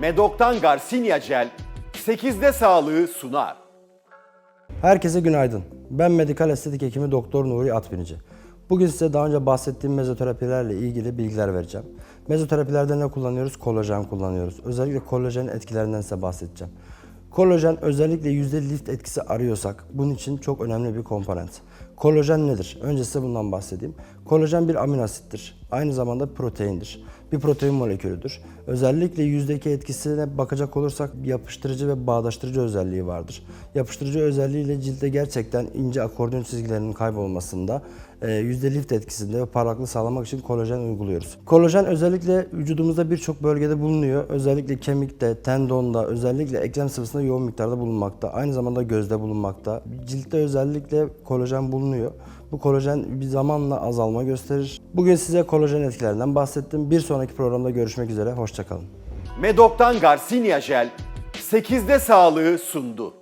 Medok'tan Garcinia Gel 8'de sağlığı sunar. Herkese günaydın. Ben medikal estetik hekimi Doktor Nuri Atbinici. Bugün size daha önce bahsettiğim mezoterapilerle ilgili bilgiler vereceğim. Mezoterapilerde ne kullanıyoruz? Kolajen kullanıyoruz. Özellikle kolajenin etkilerinden size bahsedeceğim. Kolajen özellikle yüzde lift etkisi arıyorsak bunun için çok önemli bir komponent. Kolajen nedir? Önce size bundan bahsedeyim. Kolajen bir amino asittir. Aynı zamanda proteindir. Bir protein molekülüdür. Özellikle yüzdeki etkisine bakacak olursak yapıştırıcı ve bağdaştırıcı özelliği vardır. Yapıştırıcı özelliğiyle cilde gerçekten ince akordeon çizgilerinin kaybolmasında, e, yüzde lift etkisinde ve parlaklığı sağlamak için kolajen uyguluyoruz. Kolajen özellikle vücudumuzda birçok bölgede bulunuyor. Özellikle kemikte, tendonda, özellikle eklem sıvısında yoğun miktarda bulunmakta. Aynı zamanda gözde bulunmakta. Ciltte özellikle kolajen bulunuyor. Bu kolajen bir zamanla azalma gösterir. Bugün size kolajen etkilerinden bahsettim. Bir sonraki programda görüşmek üzere. Hoşçakalın. Medok'tan Garcinia Gel 8'de sağlığı sundu.